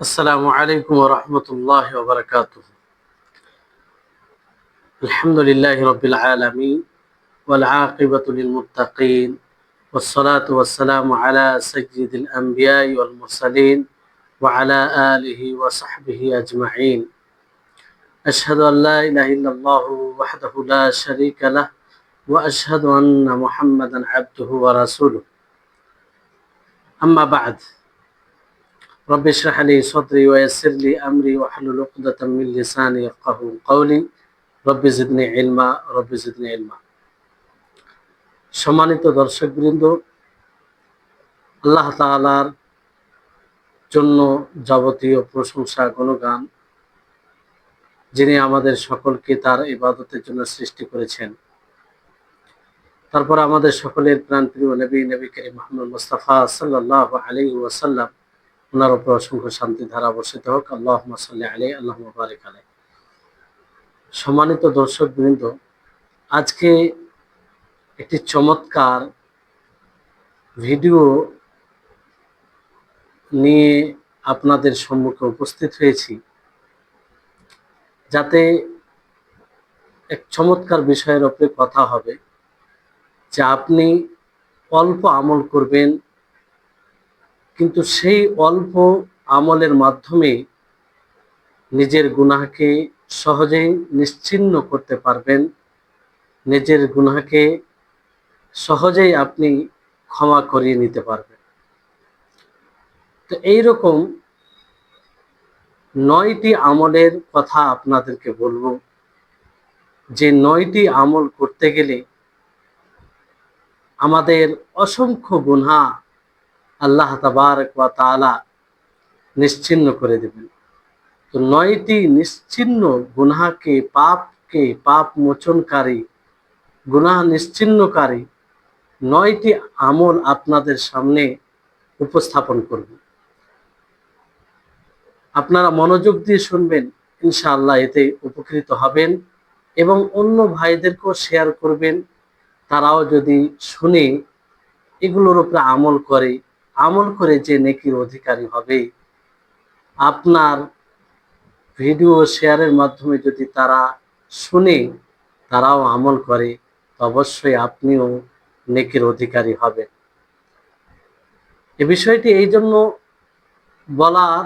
السلام عليكم ورحمة الله وبركاته. الحمد لله رب العالمين والعاقبة للمتقين والصلاة والسلام على سيد الأنبياء والمرسلين وعلى آله وصحبه أجمعين. أشهد أن لا إله إلا الله وحده لا شريك له وأشهد أن محمدا عبده ورسوله. أما بعد رب اشرح لي صدري ويسر لي أمري واحلل عقدة من لساني يفقه قولي رب زدني علما رب زدني علما সম্মানিত দর্শকবৃন্দ আল্লাহ তাআলার জন্য যাবতীয় প্রশংসা গুণগান যিনি আমাদের সকলকে তার ইবাদতের জন্য সৃষ্টি করেছেন তারপর আমাদের সকলের প্রাণপ্রিয় নবী নবী করিম মোহাম্মদ মুস্তাফা সাল্লাহ আলী ওয়াসাল্লাম ওনার উপর অসংখ্য শান্তি ধারা বর্ষিত হোক। আল্লাহ সাল্লি আলী আল্লাহ মুবারিক আলাই সম্মানিত দর্শক বৃন্দ আজকে একটি চমৎকার ভিডিও নিয়ে আপনাদের সম্মুখে উপস্থিত হয়েছি। যাতে এক চমৎকার বিষয়ের উপরে কথা হবে যে আপনি অল্প আমল করবেন কিন্তু সেই অল্প আমলের মাধ্যমে নিজের গুনাহকে সহজেই নিশ্চিন্ন করতে পারবেন। নিজের গুনাহকে সহজেই আপনি ক্ষমা করিয়ে নিতে পারবেন। তো এইরকম নয়টি আমলের কথা আপনাদেরকে বলব। যে নয়টি আমল করতে গেলে আমাদের অসংখ্য গুনহা আল্লাহ তাআলা নিশ্চিন্ন করে দেবেন। তো নয়টি নিশ্চিন্ন গুনাহকে, পাপকে, পাপ মোচনকারী, গুনাহ নিশ্চিন্নকারী নয়টি আমল আপনাদের সামনে উপস্থাপন করব। আপনারা মনোযোগ দিয়ে শুনবেন, ইনশাআল্লাহ এতে উপকৃত হবেন এবং অন্য ভাইদেরকেও শেয়ার করবেন। তারাও যদি শুনে এগুলোর উপরে আমল করে আমল করে যে নেকির অধিকারী হবে আপনার ভিডিও শেয়ারের মাধ্যমে যদি তারা শুনে, তারাও আমল করে অবশ্যই আপনিও নেকির অধিকারী হবেন। এ বিষয়টি এই জন্য বলার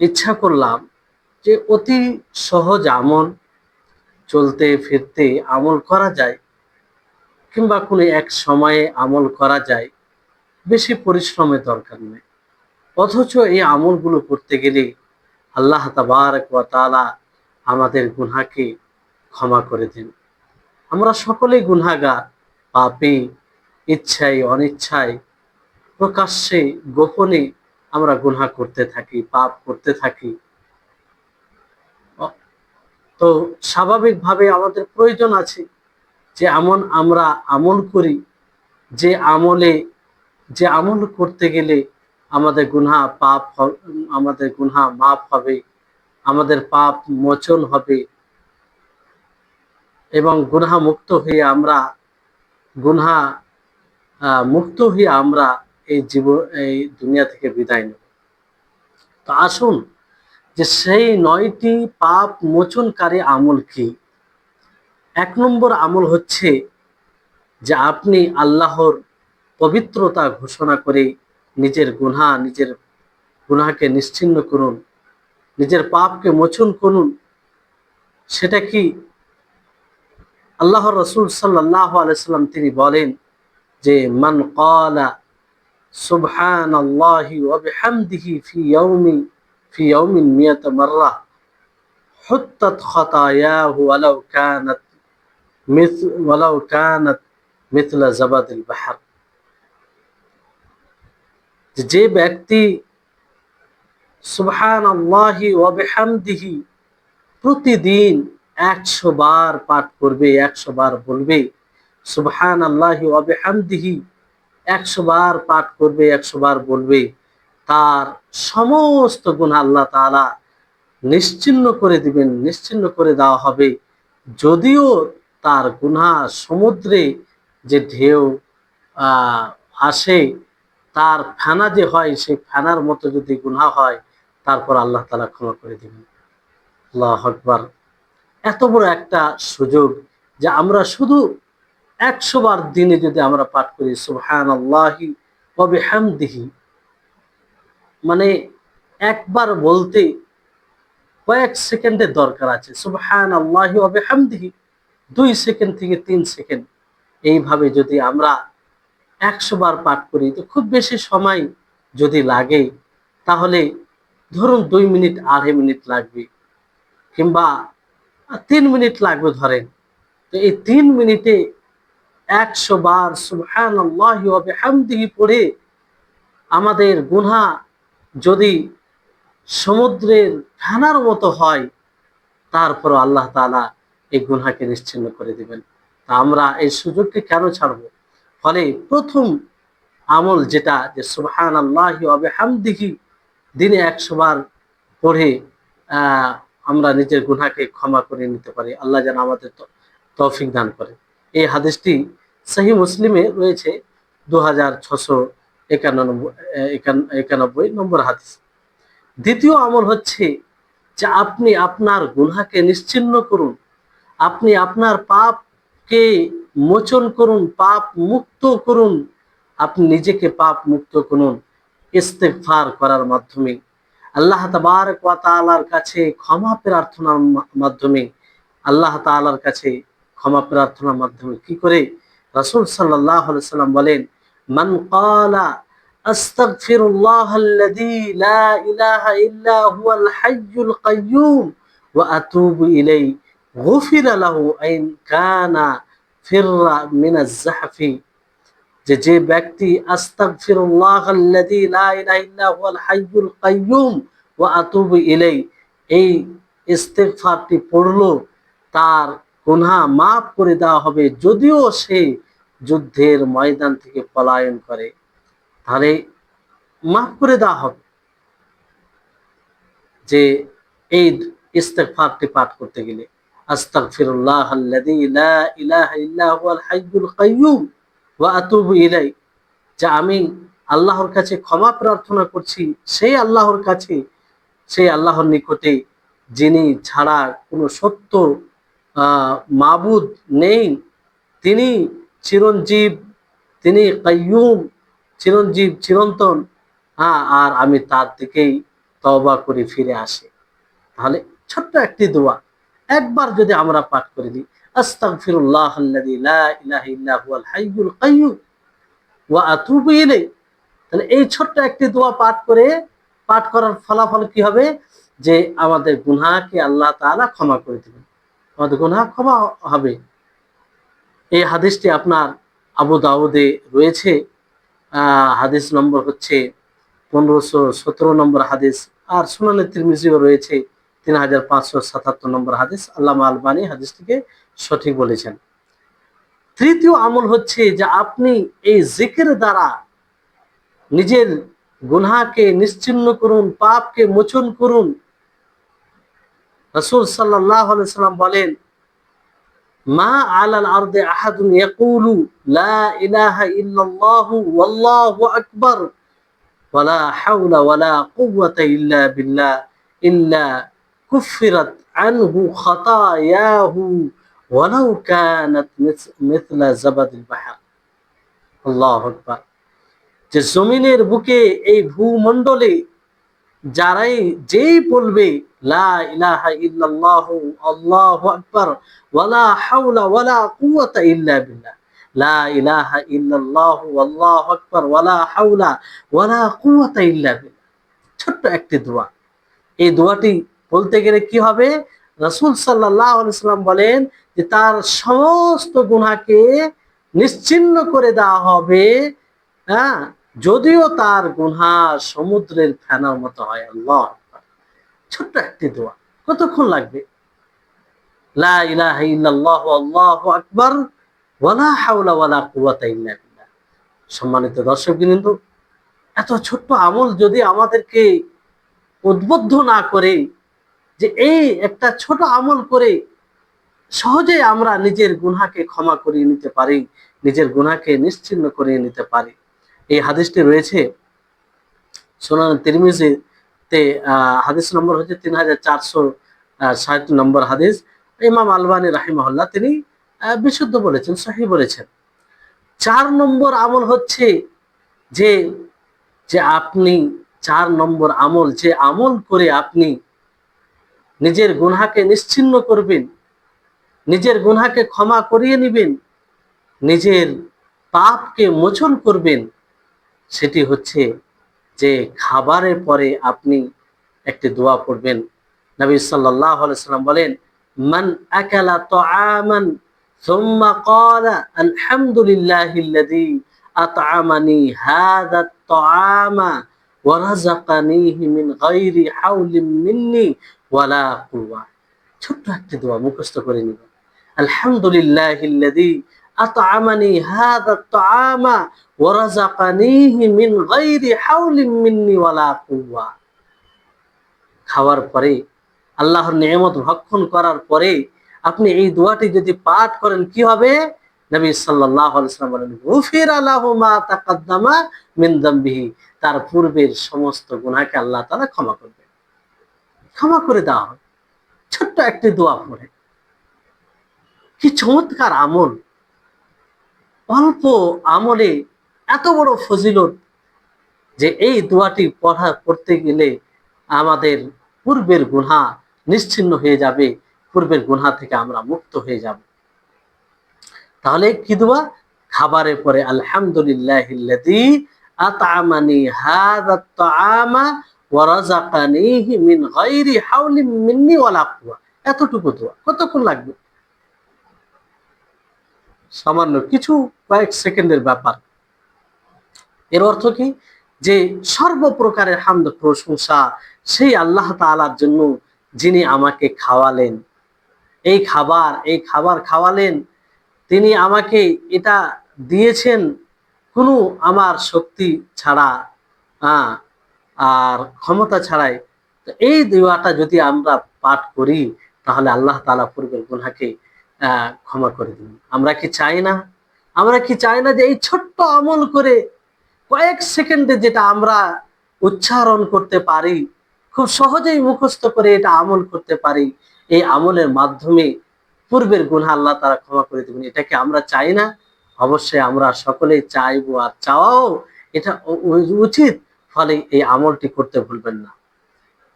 ইচ্ছা করলাম যে অতি সহজ আমল, চলতে ফিরতে আমল করা যায়, কিংবা কোনো এক সময়ে আমল করা যায় বেশি পরিশ্রমের দরকার নেই। অথচ এই আমলগুলো করতে গেলে আল্লাহ ওয়া আমাদের গুনহাকে ক্ষমা করে দেন। আমরা সকলেই গুনহাগার, পাপে, ইচ্ছায়, অনিচ্ছায় প্রকাশ্যে, গোপনে আমরা গুনহা করতে থাকি, পাপ করতে থাকি। তো স্বাভাবিকভাবে আমাদের প্রয়োজন আছে যে এমন আমরা আমল করি যে আমলে যে আমল করতে গেলে আমাদের গুনহা পাপ আমাদের গুনহা মাপ হবে, আমাদের পাপ মোচন হবে এবং গুনহা মুক্ত হয়ে আমরা, গুনহা মুক্ত হয়ে আমরা এই জীবন এই দুনিয়া থেকে বিদায় নেব। তো আসুন যে সেই নয়টি পাপ মোচনকারী আমল কি? এক নম্বর আমল হচ্ছে যে আপনি আল্লাহর পবিত্রতা ঘোষণা করে নিজের গুনহা, নিজের গুনাহকে নিশ্চিন্ন করুন, নিজের পাপকে মোচন করুন। সেটা কি আল্লাহ রসুল সাল্লাহ আলাইসাল্লাম তিনি বলেন যে, মান কলা সুবহান আল্লাহি ফি ইয়াউমি মিয়াত মাররা, হুত্তাত মিথ মিথলা জাবাদিল বাহার। যে ব্যক্তি সুবহান আল্লাহি ওয়াবিহামদিহি প্রতিদিন একশো বার পাঠ করবে, একশো বার বলবে সুবহান আল্লাহি ওয়াবিহামদিহি একশো বার পাঠ করবে, একশো বার বলবে, তার সমস্ত গুণ আল্লাহ তাআলা নিশ্চিন্ন করে দিবেন, নিশ্চিন্ন করে দেওয়া হবে। যদিও তার গুনা সমুদ্রে যে ঢেউ আসে তার ফেনা যে হয়, সেই ফেনার মতো যদি গুনাহ হয়, তারপর আল্লাহ তালা ক্ষমা করে দিবেন। আল্লাহ এত বড় একটা সুযোগ যে আমরা শুধু একশো বার দিনে যদি আমরা পাঠ করি সুবহান আল্লাহি কবে হামদিহি মানে একবার বলতে কয়েক সেকেন্ডের দরকার আছে সুবহান আল্লাহি ওবে হামদিহি দুই সেকেন্ড থেকে তিন সেকেন্ড। এইভাবে যদি আমরা একশো বার পাঠ করি, তো খুব বেশি সময় যদি লাগে, তাহলে ধরুন দুই মিনিট, আড়াই মিনিট লাগবে, কিংবা তিন মিনিট লাগবে ধরেন। তো এই তিন মিনিটে একশো বার হামদিহি পড়ে আমাদের গুনহা যদি সমুদ্রের ফেনার মতো হয় তারপর আল্লাহ তাআলা এই গুনহাকে নিশ্চিন্ন করে দিবেন। তা আমরা এই সুযোগকে কেন ছাড়ব? ফলে প্রথম আমল যেটা যে সুবহান আল্লাহি হামদিহি দিনে একশোবার পড়ে আমরা নিজের গুনহাকে ক্ষমা করে নিতে পারি। আল্লাহ যেন আমাদের তৌফিক দান করে। এই হাদিসটি সহি মুসলিমে রয়েছে দু হাজার ছশো একানব্বই নম্বর হাদিস। দ্বিতীয় আমল হচ্ছে যে আপনি আপনার গুনহাকে নিশ্চিন্ন করুন। আপনি আপনার পাপকে মোচন করুন, পাপ মুক্ত করুন। আপনি নিজেকে পাপ মুক্ত করুন, ইস্তেগফার করার মাধ্যমে। আল্লাহ তাবারক ওয়া কাছে ক্ষমা প্রার্থনার মাধ্যমে, আল্লাহ তাআলার কাছে ক্ষমা প্রার্থনার মাধ্যমে কি করে? রাসূল সাল্লাম বলেন, মান ক্বালা আস্তাগফিরুল্লাহ আল্লাযী লা ইলাহা ইল্লা হুয়াল হাইয়ুল কাইয়্যুম ওয়া আতুবু ইলাইহি, গুফিরা লাহু আইন কানা ফিররা জাহফি, যে যে ব্যক্তি আস্তাগফিরুল্লাহ আল্লাযী লা ইলাহা হাইয়ুল কাইয়্যুম ওয়া আতুবু ইলাই এই পড়ল, তার গুনাহ মাফ করে দেওয়া হবে, যদিও সে যুদ্ধের ময়দান থেকে পলায়ন করে। তাহলে মাফ করে দেওয়া হবে যে এই ইস্তেগফারটি পাঠ করতে গেলে। আল্লাযী লা ইলাহা ইল্লা হুয়াল হাইয়ুল কাইয়্যুম ওয়া আতুবু ইলাই যে আমি আল্লাহর কাছে ক্ষমা প্রার্থনা করছি, সেই আল্লাহর কাছে, সেই আল্লাহর নিকটে, যিনি ছাড়া কোনো সত্য মাবুদ নেই, তিনি চিরঞ্জীব, তিনি কাইয়ুম চিরঞ্জীব, চিরন্তন হ্যাঁ আর আমি তার দিকেই তওবা করে ফিরে আসি। তাহলে ছোট্ট একটি দোয়া। একবার যদি আমরা পাঠ করে দিই, আস্তাগফিরুল্লাহ আল্লাযী লা ইলাহা ইল্লা তাহলে এই ছোট্ট একটি দোয়া পাঠ করে, পাঠ করার ফলাফল কি হবে? যে আমাদের গুনাহকে আল্লাহ তাআলা ক্ষমা করে দিবেন। আমাদের গুনাহ ক্ষমা হবে। এই হাদিসটি আপনার আবু দাউদে রয়েছে। হাদিস নম্বর হচ্ছে পনেরোশো সতেরো নম্বর হাদিস। আর সুনানে তিরমিজিও রয়েছে। তিন হাজার পাঁচশো সাতাত্তর নম্বর হাদিস আল্লাহ আলবানী হাদিসটিকে সঠিক বলেছেন। তৃতীয় আমল হচ্ছে যে আপনি এই জিকির দ্বারা নিজের গুনহাকে নিশ্চিন্ন করুন, পাপকে মোচন করুন। রসুল সাল্লাহ সাল্লাম বলেন, মা আলাল আরদে আহাদুন ইয়াকুলু, লা ইলাহা ওয়াল্লাহু আকবার, ওয়ালা হাওলা ওয়ালা কুওয়াতা ইল্লা বিল্লাহ, ইল্লা কুফিরাত আনহু খাতায়াহু ওয়ালাউ কানাত মিথলা জাবাদিল বাহর। আল্লাহু আকবার। যে জমিনের বুকে এই ভূমণ্ডলে যারাই যেই বলবে, লা ইলাহা ইল্লাল্লাহু, আল্লাহু আকবার, ওয়ালা হাওলা ওয়ালা কুওয়াতা ইল্লা বিল্লাহ। লা ইলাহা ইল্লাল্লাহু, আল্লাহু আকবার, ওয়ালা হাওলা ওয়ালা কুওয়াতা ইল্লা বিল্লাহ। ছোট্ট একটি দোয়া। এই দোয়াটি বলতে গেলে কি হবে? রাসূল সাল্লাল্লাহু সাল্লাম বলেন যে, তার সমস্ত গুনাহকে নিশ্চিন্ন করে দেওয়া হবে। হ্যাঁ? যদিও তার গুনহা সমুদ্রের ফেনার মতো হয়, আল্লাহ ছোট্ট একটি দোয়া। কতক্ষণ লাগবে? আকবার সম্মানিত দর্শকবৃন্দ এত ছোট্ট আমল যদি আমাদেরকে উদ্বুদ্ধ না করে যে এই একটা ছোট আমল করে সহজে আমরা নিজের গুনাহকে ক্ষমা করিয়ে নিতে পারি নিজের গুনাহকে নিশ্চিন্ন করিয়ে নিতে পারি। এই হাদিসটি রয়েছে সোনান তিরমিজি তে আহ, হাদিস নম্বর হচ্ছে তিন হাজার চারশো ষাট নম্বর হাদিস। ইমাম আলবানী রাহিমহল্লা তিনি বিশুদ্ধ বলেছেন সহি বলেছেন। চার নম্বর আমল হচ্ছে যে যে আপনি চার নম্বর আমল যে আমল করে আপনি নিজের গুনহাকে নিশ্চিন্ন করবেন নিজের গুনহাকে ক্ষমা করিয়ে নেবেন নিজের পাপকে মোচন করবেন সেটি হচ্ছে যে খাবারের পরে আপনি একটি দোয়া পড়বেন নবী সাল্লাল্লাহু আলাইহি সাল্লাম বলেন মান আকালা তাআমান ثم قال الحمد لله الذي أطعمني هذا الطعام ورزقنيه من غير حول مني ওয়ালা কুয়া ছোট্ট একটা দোয়া মুখস্থ করে নিব। আলহামদুলিল্লাহ আতআমানি হাযা তাআমা ওয়া রাযাকানিহি মিন গায়রি মিন্নি ওয়ালা খাওয়ার পরে, আল্লাহর নিয়ামত ভক্ষণ করার পরে, আপনি এই দোয়াটি যদি পাঠ করেন, কি হবে? নবী সাল্লাল্লাহু আলাইহি ওয়াসাল্লাম বলেন, গুফির মা তাকাদ্দামা মিন দামবিহি। তার পূর্বের সমস্ত গুনাহকে আল্লাহ তাআলা ক্ষমা করবে ক্ষমা করে দেওয়া হবে ছোট্ট একটি দোয়া পড়ে। কি চমৎকার আমল। অল্প আমলে এত বড় ফজিলত যে এই দোয়াটি পড়া পড়তে গেলে আমাদের পূর্বের গুনাহ নিশ্চিন্ন হয়ে যাবে, পূর্বের গুনাহ থেকে আমরা মুক্ত হয়ে যাব। তাহলে কি দোয়া? খাবারের পরে আলহামদুলিল্লাহিল্লাযী আতআমানি হাযা আত-তাআমা মিন ওয়ালা কুওয়া। এতটুকু দোয়া। কতক্ষণ লাগবে? সামান্য কিছু কয়েক সেকেন্ডের ব্যাপার। এর অর্থ কি? যে সর্বপ্রকারের হামদ, প্রশংসা সেই আল্লাহ তাআলার জন্য যিনি আমাকে খাওয়ালেন। এই খাবার এই খাবার খাওয়ালেন। তিনি আমাকে এটা দিয়েছেন। কোনো আমার শক্তি ছাড়া হ্যাঁ আর ক্ষমতা ছাড়াই, তো এই দোয়াটা যদি আমরা পাঠ করি, তাহলে আল্লাহ তাআলা পূর্বের গুনাহকে ক্ষমা করে দিন আমরা কি চাই না? আমরা কি চাই না যে এই ছোট্ট আমল করে কয়েক সেকেন্ডে যেটা আমরা উচ্চারণ করতে পারি, খুব সহজেই মুখস্থ করে এটা আমল করতে পারি, এই আমলের মাধ্যমে পূর্বের গুনাহ আল্লাহ তারা ক্ষমা করে দেবেন। এটা কি আমরা চাই না? অবশ্যই আমরা সকলেই চাইব আর চাওয়াও এটা উচিত। ফলে এই আমলটি করতে ভুলবেন না।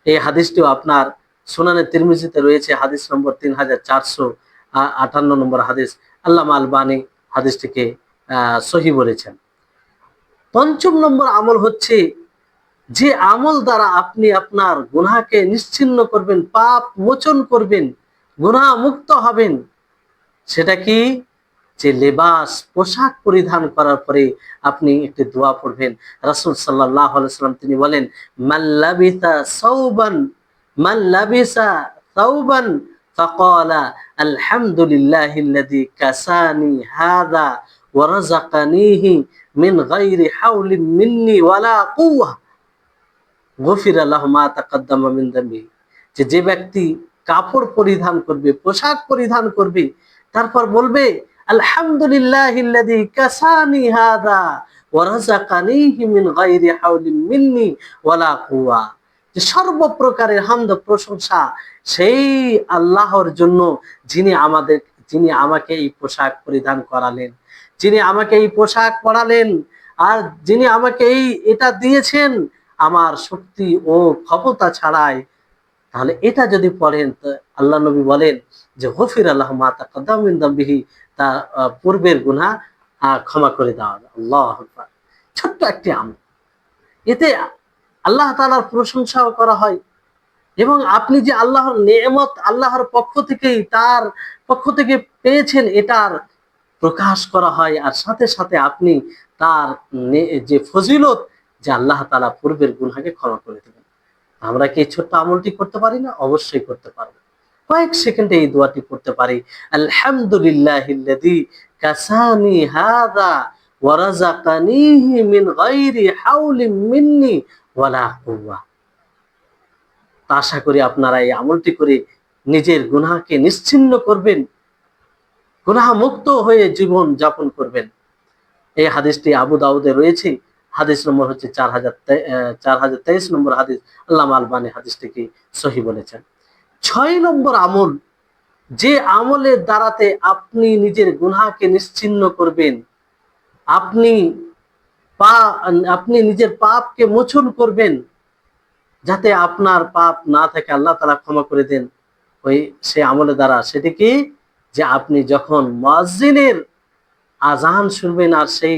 এই হাদিসটিও আপনার সুনানে তিরমিজিতে রয়েছে, হাদিস নম্বর তিন হাজার চারশো আটান্ন নম্বর হাদিস। আল্লামা আলবানী হাদিসটিকে সহি বলেছেন। পঞ্চম নম্বর আমল হচ্ছে, যে আমল দ্বারা আপনি আপনার গুনাহকে নিশ্চিন্ন করবেন, পাপ মোচন করবেন গুনাহ মুক্ত হবেন, সেটা কি? যে লেবাস পোশাক পরিধান করার পরে আপনি একটি দোয়া পড়বেন রাসূল সাল্লাল্লাহু আলাইহি সাল্লাম তিনি বলেন মাল্লাবিসা সাউবান মাল্লাবিসা সাউবান فقال الحمد لله الذي كساني هذا ورزقنيه من غير حول مني ولا قوة غفر له ما تقدم من ذنبه যে যে ব্যক্তি কাপড় পরিধান করবে পোশাক পরিধান করবে তারপর বলবে আলহামদুলিল্লাহিল্লাযী কাসানি যে হামদ প্রশংসা সেই আল্লাহর জন্য যিনি আমাদের যিনি আমাকে এই পোশাক পরিধান করালেন। যিনি আমাকে এই পোশাক পরালেন আর যিনি আমাকে এই এটা দিয়েছেন, আমার শক্তি ও ক্ষমতা ছাড়াই তাহলে এটা যদি পড়েন আল্লাহ নবী বলেন যে হফির আল্লাহ মাতা কদামিন দাম্বিহি তা পূর্বের আহ, ক্ষমা করে দেওয়া আল্লাহ ছোট্ট একটি আমল। এতে আল্লাহ তালার প্রশংসাও করা হয়। এবং আপনি যে আল্লাহর নেয়ামত আল্লাহর পক্ষ থেকেই তার পক্ষ থেকে পেয়েছেন এটার প্রকাশ করা হয়। আর সাথে সাথে আপনি তার যে ফজিলত যে আল্লাহ তালা পূর্বের গুনাহকে ক্ষমা করে দেবেন। আমরা কি ছোট্ট আমলটি করতে পারি না? অবশ্যই করতে পারব। কয়েক সেকেন্ডে এই দোয়াটি করতে পারি। কুওয়া। আশা করি আপনারা এই আমলটি করে নিজের গুনাহকে নিশ্চিন্ন করবেন গুনাহ মুক্ত হয়ে জীবন যাপন করবেন। এই হাদিসটি আবু দাউদে রয়েছে। হাদিস নম্বর হচ্ছে চার হাজার চার হাজার তেইশ নম্বর হাদিস। আল্লাহ আলবানী হাদিসটিকে সহি বলেছেন? ছয় নম্বর আমল, যে আমলের দ্বারাতে আপনি নিজের গুনাহকে নিশ্চিন্ন করবেন, আপনি পা, আপনি নিজের পাপকে মোচন করবেন, যাতে আপনার পাপ না থাকে, আল্লাহ তালা ক্ষমা করে দেন। ওই সে আমলের দ্বারা সেটি কি? যে আপনি যখন মুয়াজ্জিনের আজান শুনবেন আর সেই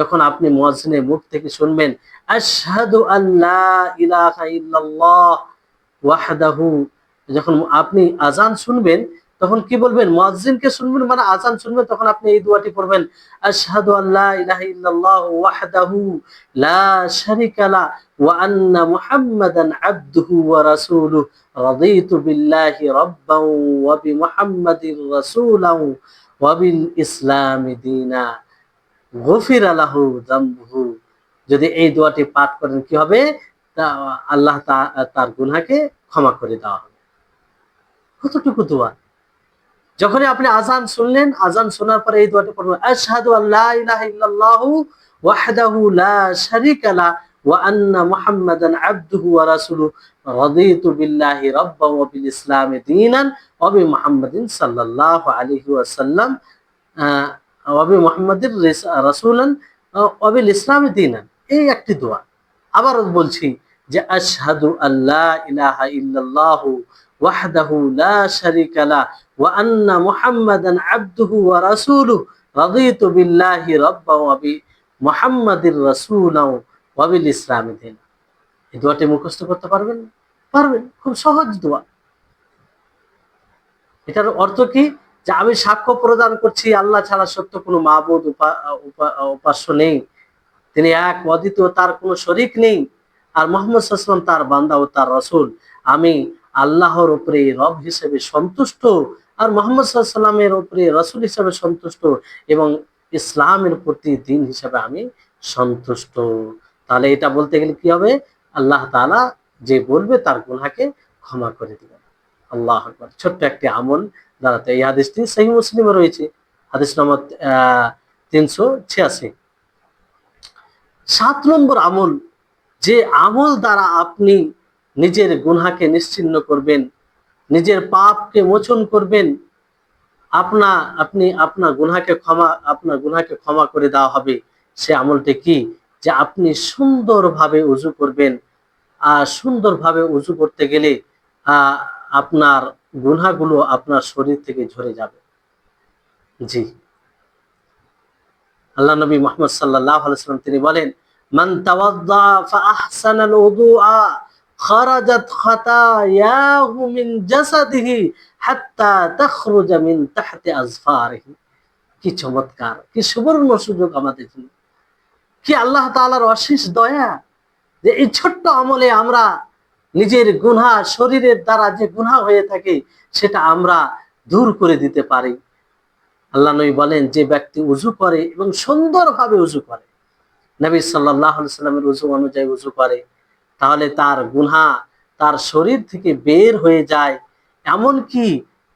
যখন আপনি মুয়াজ্জিনের মুখ থেকে শুনবেন, আশহাদু আল্লাহ ইলাহা ইল্লাল্লাহ ওয়াহদাহু, যখন আপনি আজান শুনবেন, তখন কি বলবেন? মুয়াজ্জিনকে শুনবেন মানে আজান শুনবেন, তখন আপনি এই দোয়াটি পড়বেন, আশহাদু আল্লাহ ইলাহা ইল্লাল্লাহ ওয়াহদাহু লা শারিকা লা ওয়া আন্না মুহাম্মাদান আবদুহু ওয়া রাসূলুহু। রাদিতু বিল্লাহি রাব্বান ওয়া বিমুহাম্মাদির রাসূলান ওয়া বিল ইসলামি দীনা। গফিরা লাহু যামবুহু। যদি এই দোয়াটি পাঠ করেন কি হবে? তা আল্লাহ তার গুনাহকে ক্ষমা করে দেওয়া হবে। কতটুকু দোয়া? যখনই আপনি আজান শুনলেন, আজান শোনার পরে এই দোয়াটি পড়বেন, আশহাদু আল্লা ইলাহা ইল্লাল্লাহু ওয়াহদাহু লা লা ওয়া আন্না মুহাম্মাদান আবদুহু ওয়া রাসূলুহু বিল্লাহি ওয়া বিল ইসলামি দীনান ওয়া বি মুহাম্মাদিন সাল্লাল্লাহু আলাইহি আহ, ওয়া বি মুহাম্মাদির রিস- রাসূলান আহ, ওয়া বিল ইসলামি দীনান। এই একটি দোয়া। আবার বলছি যে আশহাদু আল্লা ইলাহা ইল্লাল্লাহু ওয়াহদাহু লা লা ওয়া আন্না মুহাম্মাদান আবদুহু ওয়া বিল্লাহি রাব্বা ওয়া বি মুহাম্মাদির ওয়া বিল ইসলামি এই দোয়াটি মুখস্থ করতে পারবেন? পারবেন। খুব সহজ দোয়া। এটার অর্থ কি? যে আমি সাক্ষ্য প্রদান করছি, আল্লাহ ছাড়া সত্য কোনো উপা- উপাস্য নেই। তিনি এক অদ্বিতীয়, তার কোনো শরিক নেই। আর মোহাম্মদ সাল্লাম তার বান্দা ও তার রসুল। আমি আল্লাহর উপরে রব হিসেবে সন্তুষ্ট আর মোহাম্মদ সাল্লামের উপরে রসুল হিসেবে সন্তুষ্ট এবং ইসলামের প্রতি দিন হিসেবে আমি সন্তুষ্ট। তাহলে এটা বলতে গেলে কি হবে? আল্লাহ তালা যে বলবে তার গুনাহকে ক্ষমা করে দিবেন। আল্লাহ ছোট্ট একটি আমল দাঁড়াতে। এই হাদিসটি সেই মুসলিমে রয়েছে। হাদিস নম্বর তিনশো ছিয়াশি। সাত নম্বর আমল, যে আমল দ্বারা আপনি নিজের গুনহাকে নিশ্চিন্ন করবেন, নিজের পাপকে মোচন করবেন, আপনা, আপনি আপনার গুনহাকে ক্ষমা আপনার গুনহাকে ক্ষমা করে দেওয়া হবে, সে আমলটি কি? যে আপনি সুন্দরভাবে উজু করবেন। আর সুন্দরভাবে উজু করতে গেলে আপনার গুনহাগুলো আপনার শরীর থেকে ঝরে যাবে। জি। আল্লাহ নবী মোহাম্মদ সাল্লাহ আলাইসাল্লাম তিনি বলেন, মান তাওয়াদ্দা ফাআহসানাল উযুআ খারাজাত খাতায়াহু মিন জাসাদিহি হাত্তা তাখরুজা মিন তাহতি কি চমৎকার, কি সুবর্ণ সুযোগ আমাদের জন্য। কি আল্লাহ তাআলার অশেষ দয়া যে এই ছোট্ট আমলে আমরা নিজের গুনাহ শরীরের দ্বারা যে গুনাহ হয়ে থাকে, সেটা আমরা দূর করে দিতে পারি। আল্লাহ নবী বলেন, যে ব্যক্তি উজু করে এবং সুন্দরভাবে উজু করে, নবী সাল্লামের উজু অনুযায়ী উজু করে, তাহলে তার গুনহা তার শরীর থেকে বের হয়ে যায়, এমনকি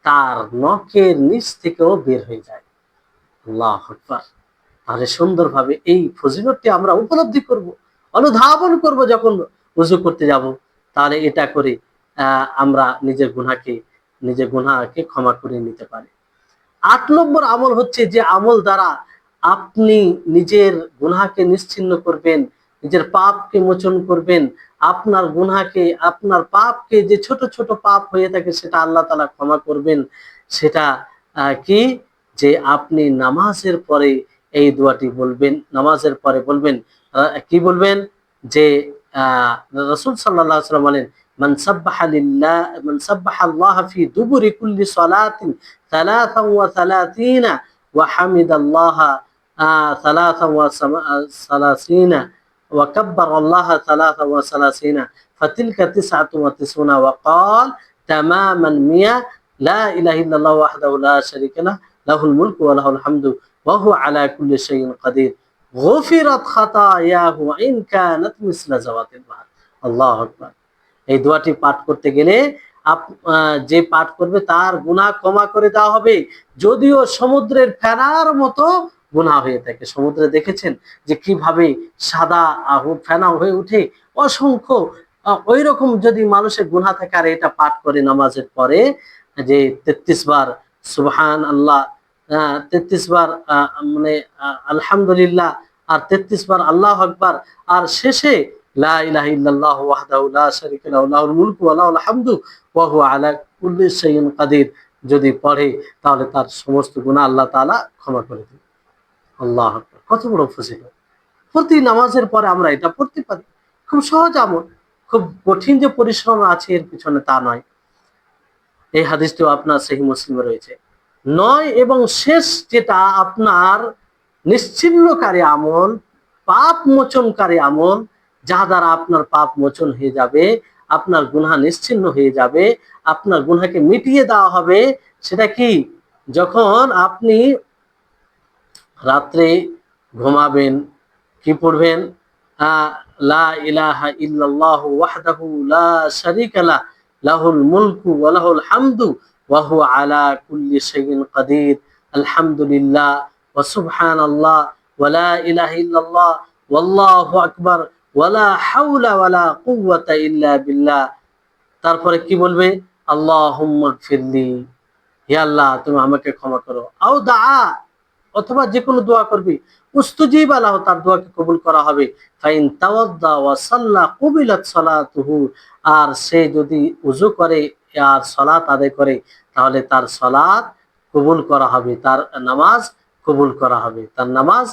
তার নখের নিচ থেকেও বের হয়ে যায়। আল্লাহ আকবার। তাহলে সুন্দরভাবে এই ফজিলতটি আমরা উপলব্ধি করব, অনুধাবন করব যখন উজু করতে যাব। তাহলে এটা করে আমরা নিজের গুনাকে নিজের গুনাকে ক্ষমা করে নিতে পারি। আট নম্বর আমল হচ্ছে যে আমল দ্বারা আপনি নিজের গুনাকে নিশ্চিন্ন করবেন, নিজের পাপকে মোচন করবেন, আপনার গুনাকে আপনার পাপকে যে ছোট ছোট পাপ হয়ে থাকে সেটা আল্লাহ তালা ক্ষমা করবেন। সেটা কি? যে আপনি নামাজের পরে এই দোয়াটি বলবেন, নামাজের পরে বলবেন কি বলবেন? যে آه، الرسول صلى الله عليه وسلم قال من سبح لله من سبح الله في دبر كل صلاة ثلاثا وثلاثين وحمد الله آه، ثلاثا وثلاثين وكبر الله ثلاثا وثلاثين فتلك تسعة وتسعون وقال تماما مية لا إله إلا الله وحده لا شريك له له الملك وله الحمد وهو على كل شيء قدير. গফিরাত খাতা ইয়াহু ইন কানাত মিসলা জাওয়াতিল বাহার। আল্লাহু আকবার। এই দোয়াটি পাঠ করতে গেলে যে পাঠ করবে তার গুণা ক্ষমা করে দেওয়া হবে। যদিও সমুদ্রের ফেনার মতো গুণা হয়ে থাকে। সমুদ্রে দেখেছেন যে কীভাবে সাদা ফেনা হয়ে উঠে অসংখ্য ওই রকম যদি মানুষের গুণা থাকে, আর এটা পাঠ করে নামাজের পরে যে তেত্রিশ বার সুবহান আল্লাহ তেত্রিশ বার মানে আলহামদুলিল্লাহ, আর তেত্রিশ বার আল্লাহ আকবার, আর শেষে যদি পড়ে, তাহলে তার সমস্ত গুনাহ আল্লাহ তাআলা ক্ষমা করে দিবেন। আল্লাহ কত বড় ফজিলত। প্রতি নামাজের পরে আমরা এটা পড়তে পারি। খুব সহজ আমল। খুব কঠিন যে পরিশ্রম আছে, এর পিছনে তা নয়। এই হাদিসটিও আপনার সেই মুসলিমে রয়েছে। নয় এবং শেষ যেটা আপনার নিশ্চিন্নকারী আমল, পাপ মোচনকারী আমল যা দ্বারা আপনার পাপ মোচন হয়ে যাবে, আপনার গুনহা নিশ্চিন্ন হয়ে যাবে, আপনার গুনহাকে মিটিয়ে দেওয়া হবে, সেটা কি? যখন আপনি রাত্রে ঘুমাবেন, কি পড়বেন? লা লা লাহুল মুলকু ওয়া হামদু ওয়া হুয়া আলা কুল্লি শাইইন কাদির, আলহামদুলিল্লাহ ওয়া সুবহানাল্লাহ ওয়া লা ইলাহা ইল্লাল্লাহ, ওয়াল্লাহু আকবার ইল্লা বিল্লাহ। তারপরে কি বলবে? গফিরলি। হে আল্লাহ, তুমি আমাকে ক্ষমা করো। আও দা অথবা যে কোনো দোয়া করবি। উস্তুজিব আল্লাহ তার দোয়াকে কবুল করা হবে। ফাইন তাওয়াদ্দা ওয়া সাল্লা কুবিলাত সালাতুহু। আর সে যদি উজু করে আর সলাত আদায় করে, তাহলে তার সলাত কবুল করা হবে, তার নামাজ কবুল করা হবে, তার নামাজ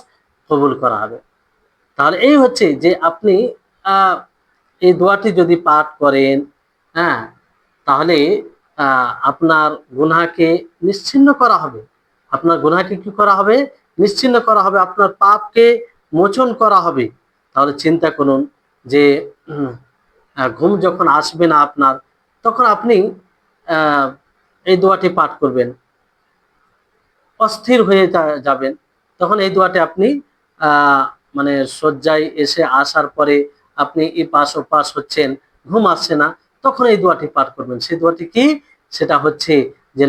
কবুল করা হবে। তাহলে এই হচ্ছে যে আপনি এই দোয়াটি যদি পাঠ করেন হ্যাঁ তাহলে আপনার গুনাহকে নিশ্চিন্ন করা হবে। আপনার গুনাহকে কি করা হবে? নিশ্চিন্ন করা হবে, আপনার পাপকে মোচন করা হবে। তাহলে চিন্তা করুন যে ঘুম যখন আসবে না আপনার তখন আপনি এই দোয়াটি পাঠ করবেন। অস্থির হয়ে যাবেন। তখন এই দোয়াটি আপনি মানে শয্যায় এসে আসার পরে আপনি এই পাশ ও পাশ হচ্ছেন, ঘুম আসছে না, তখন এই দোয়াটি পাঠ করবেন। সেই দোয়াটি কি? সেটা হচ্ছে যে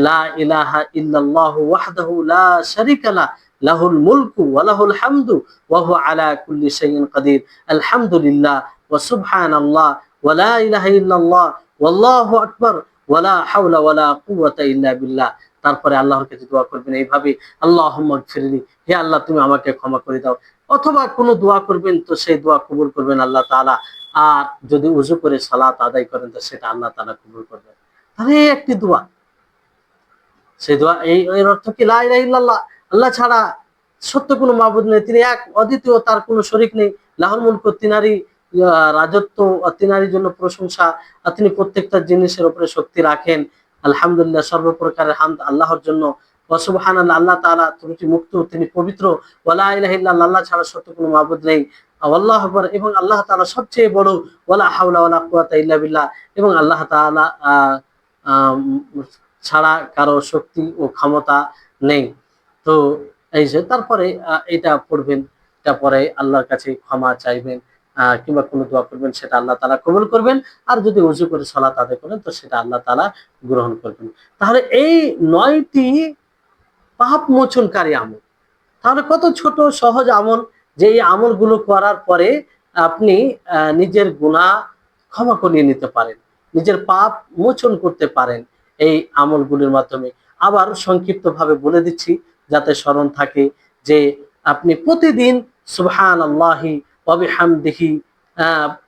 লাহুল আলহামদুলিল্লাহ ওয়াল্লাহু আকবার ওয়া লা হাওলা ওয়া কুওয়াতা ইল্লা বিল্লাহ। তারপরে আল্লাহর কাছে দোয়া করবেন, এইভাবে আল্লাহুম্মা গফিরলি, হে আল্লাহ তুমি আমাকে ক্ষমা করে দাও। অথবা কোনো দোয়া করবেন, তো সেই দোয়া কবুল করবেন আল্লাহ তাআলা। আর যদি উজু করে সালাত আদায় করেন, তো সেটা আল্লাহ তাআলা কবুল করবেন। তাহলে এই একটি দোয়া। সেই দোয়া, এই, এর অর্থ কি? লা ইলাহা ইল্লাল্লাহ। আল্লাহ ছাড়া সত্য কোনো মাবুদ নেই। তিনি এক, অদ্বিতীয়, তার কোনো শরিক নেই। লাহুল মুলক তিনারি রাজত্ব আর তিনারির জন্য প্রশংসা তিনি প্রত্যেকটা জিনিসের উপরে শক্তি রাখেন। আলহামদুলিল্লাহ সর্বপ্রকারের হামদ আল্লাহর জন্য। ওয়াসুবহান আল্লাহ তাআলা ত্রুটি মুক্ত তিনি পবিত্র। ইলাহা আল্লাহ ছাড়া সত্য কোনো মাবুদ নেই। আল্লাহ আকবার এবং আল্লাহ তাআলা সবচেয়ে বড় ওয়ালা হাওলা ওয়ালা কুওয়াতা ইল্লা বিল্লাহ। এবং আল্লাহ আহ, ছাড়া কারও শক্তি ও ক্ষমতা নেই। তো এই যে তারপরে এটা পড়বেন এটা পরে আল্লাহর কাছে ক্ষমা চাইবেন। কিংবা কোনো দোয়া করবেন, সেটা আল্লাহ তালা কবুল করবেন। আর যদি উজু করে সলাত আদায় করেন, তো সেটা আল্লাহ তালা গ্রহণ করবেন। তাহলে এই নয়টি পাপ মোচনকারী আমল, তাহলে কত ছোট সহজ আমল যে এই আমলগুলো করার পরে আপনি নিজের গুণা ক্ষমা করিয়ে নিতে পারেন, নিজের পাপ মোচন করতে পারেন এই আমলগুলির মাধ্যমে। আবার সংক্ষিপ্তভাবে বলে দিচ্ছি, যাতে স্মরণ থাকে যে আপনি প্রতিদিন সুবহান আল্লাহি অবিহামদিহি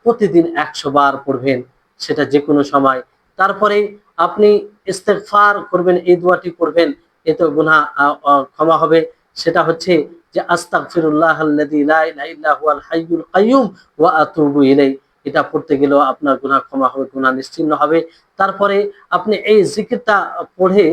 প্রতিদিন একশো বার পড়বেন সেটা যে কোনো সময়। তারপরে আপনি ইস্তেগফার করবেন এই দোয়াটি করবেন এতে আহ, ক্ষমা হবে। সেটা হচ্ছে যে আস্তাগফিরুল্লাহ এটা পড়তে গেলেও আপনার গুনাহ ক্ষমা হবে গুনাহ নিশ্চিন্ন হবে। তারপরে আপনি এই জিকিরটা পড়ে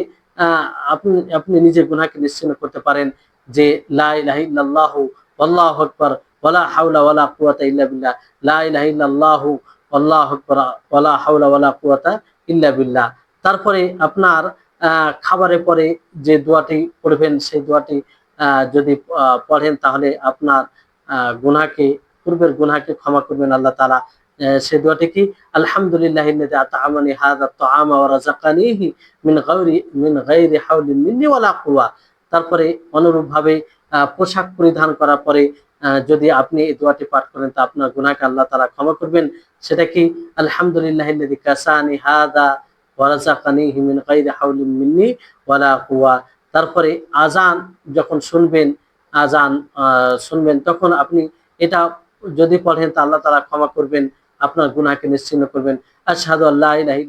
আপনি আপনি নিজের গুনাহকে নিশ্চিন্ন করতে পারেন যে লা ইলাহা ইল্লাল্লাহু আল্লাহু আকবার ওয়ালা ওয়ালা কুওয়াতা ইল্লা বিল্লাহ। লা ইলাহা ইল্লাল্লাহু আল্লাহু আকবার। ওয়ালা ওয়ালা কুওয়াতা ইল্লা বিল্লাহ। তারপরে আপনার আহ, খাবারের পরে যে দোয়াটি পড়বেন সেই দোয়াটি যদি পড়েন তাহলে আপনার গুনাহকে পূর্বের গুনাহকে ক্ষমা করবেন আল্লাহ তাআলা। সে দোয়াটি কি? আলহামদুলিল্লাহ আত'আমানি হাযা আত-তা'আমা ওয়া রাযাকানিহি মিন গায়রি মিন গায়রি হাওলিন মিন্নি ওয়ালা কুওয়া। তারপরে অনুরূপভাবে পোশাক পরিধান করার পরে যদি আপনি এই দোয়াটি পাঠ করেন, তা আপনার গুনাহকে আল্লাহ তাআলা ক্ষমা করবেন। সেটা কি? আলহামদুলিল্লাহ তারপরে আজান যখন শুনবেন আজান শুনবেন, তখন আপনি এটা যদি পড়েন, তা আল্লাহ তাআলা ক্ষমা করবেন, আপনার গুনাহকে নিশ্চিন্ন করবেন। আশহাদু আল্লা ইলাহা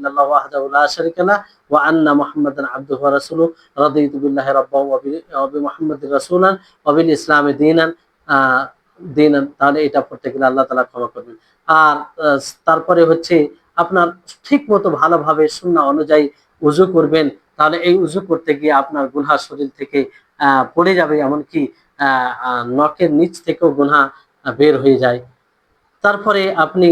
দীনান তাহলে এটা পড়তে গেলে আল্লাহ তাআলা ক্ষমা করবেন। আর তারপরে হচ্ছে আপনার ঠিক মতো ভালোভাবে সুন্নাহ অনুযায়ী উজু করবেন, তাহলে এই উজু করতে গিয়ে আপনার গুনহা শরীর থেকে পড়ে যাবে, এমনকি নখের নিচ থেকেও গুনহা বের হয়ে যায়। তারপরে আপনি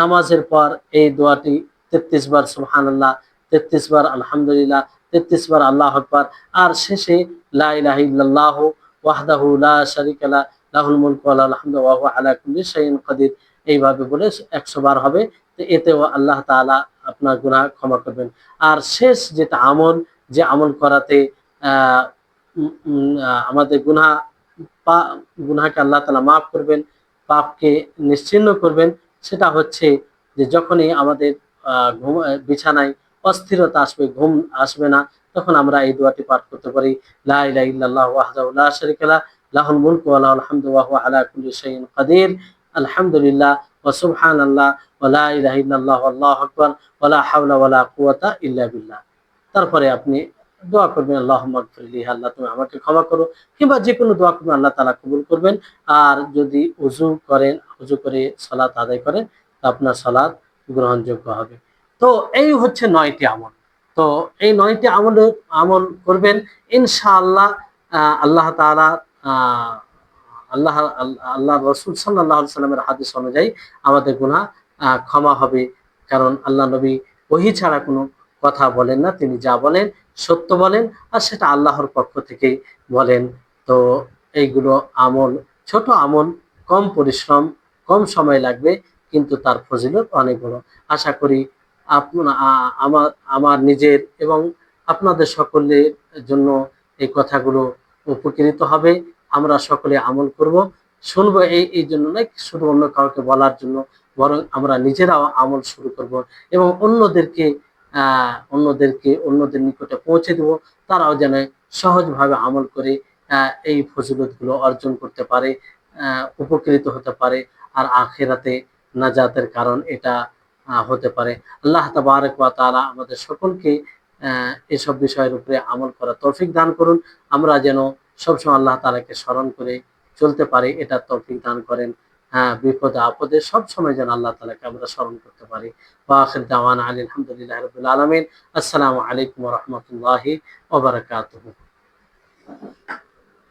নামাজের পর এই দোয়াটি তেত্রিশ বার সুবহান আল্লাহ তেত্রিশ বার আলহামদুলিল্লাহ, তেত্রিশ বার আল্লাহ আকবার, আর শেষে লা ইলাহা ইল্লাল্লাহ ওয়াহদাহু লা শারিকা লা লাহুল মুলকু আলা কুল্লি কাদির। এইভাবে বলে একশো বার হবে। তো এতেও আল্লাহ তাআলা আপনার গুনাহ ক্ষমা করবেন। আর শেষ যেটা আমল, যে আমল করাতে আমাদের গুনাহ, পা, গুনাহকে আল্লাহ তাআলা মাফ করবেন, পাপকে নিশ্চিন্ন করবেন, সেটা হচ্ছে যে যখনই আমাদের ঘুম, বিছানায় অস্থিরতা আসবে, ঘুম আসবে না, তখন আমরা এই দোয়াটি পাঠ করতে পারি। লা ইলাহা ইল্লাল্লাহ লাহুল মুলকু ওয়া লাহুল হামদু ওয়া হুয়া আলা কুল্লি শাইইন কাদির। আলহামদুলিল্লাহ ওয়া সুবহানাল্লাহ ওয়া লা ইলাহা ইল্লাল্লাহ আল্লাহু আকবার ওয়া লা হাওলা ওয়া লা কুওয়াতা তারপরে আপনি দোয়া করবেন, আল্লাহুম্মা গফিরলি আল্লাহ তুমি আমাকে ক্ষমা করো। কিংবা যে কোনো দোয়া করবেন, আল্লাহ তাআলা কবুল করবেন। আর যদি উজু করেন উজু করে সালাত আদায় করেন আপনার সালাত গ্রহণযোগ্য হবে। তো এই হচ্ছে নয়টি আমল। তো এই নয়টি আমল আমল করবেন, ইনশাআল্লাহ আল্লাহ তাআলা আল্লাহ আল্লাহ রসুল সাল্লাহ সাল্লামের হাদিস অনুযায়ী আমাদের আহ, ক্ষমা হবে। কারণ আল্লাহ নবী ওহি ছাড়া কোনো কথা বলেন না। তিনি যা বলেন সত্য বলেন আর সেটা আল্লাহর পক্ষ থেকেই বলেন। তো এইগুলো আমল ছোট আমল কম পরিশ্রম কম সময় লাগবে কিন্তু তার ফজিলত অনেক বড়। আশা করি আপনা আ- আমার আমার নিজের এবং আপনাদের সকলের জন্য এই কথাগুলো উপকৃত হবে। আমরা সকলে আমল করব। শুনব এই এই জন্য নয়, শুধু অন্য কাউকে বলার জন্য, বরং আমরা নিজেরাও আমল শুরু করব এবং অন্যদেরকে অন্যদেরকে, অন্যদের নিকটে পৌঁছে দেব। তারাও যেন সহজভাবে আমল করে এই ফজিলতগুলো অর্জন করতে পারে উপকৃত হতে পারে আর আখেরাতে নাজাতের কারণ এটা হতে পারে। আল্লাহ তাবারক ওয়া তাআলা আমাদের সকলকে এসব বিষয়ের উপরে আমল করা তৌফিক দান করুন। আমরা যেন সবসময় আল্লাহ তালাকে স্মরণ করে চলতে পারি, এটা তৌফিক দান করেন। হ্যাঁ বিপদে আপদে সবসময় যেন আল্লাহ তালাকে আমরা স্মরণ করতে পারি। বাখির দাওয়ান আলী আলহামদুলিল্লাহ রাব্বিল আলমিন। আসসালামু আলাইকুম রহমতুল্লাহি বারাকাতুহু।